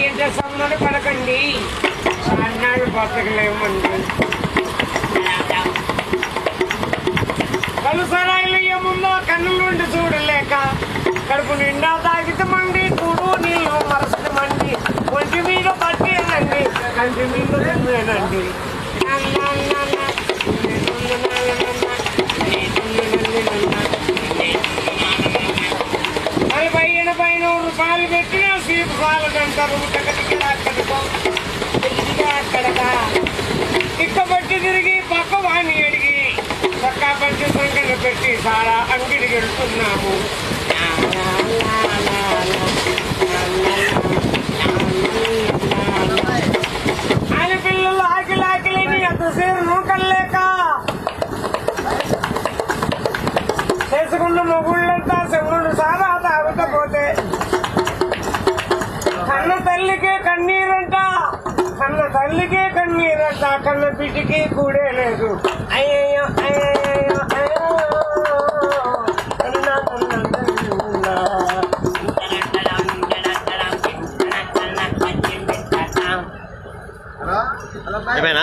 ఇంత సమ్మడి పడకండి. అన్నాడు బతకలేమండి కలుసరాయిలు ఏముందో కన్నులుండి చూడలేక కడుపు నిండా తాగితే మండి కూడు నీళ్ళు మరసటి మండి. ఒంటి మీద పట్టేనండి కంటి మీద తిన్నానండి నలభై ఎనభై నూరు రూపాయలు పెట్టిన సీపు సాలదంటారు అక్కడికి అక్కడగా ఇక్కబట్టి తిరిగి పక్క వాణి అడిగి పక్కా పంచి సంఖ్యను పెట్టి సారా అంగిడికి వెళ్తున్నాము ఆయన పిల్లలు ఆకిలి ఆకిలిని ఎంతసేపు నూకలేక చేసుకున్న మొగుళ్ళంతా తాకన్న పిటికి కూడే లేదు అయ్యయ్యో అయ్యయ్యో అయ్యో కన్న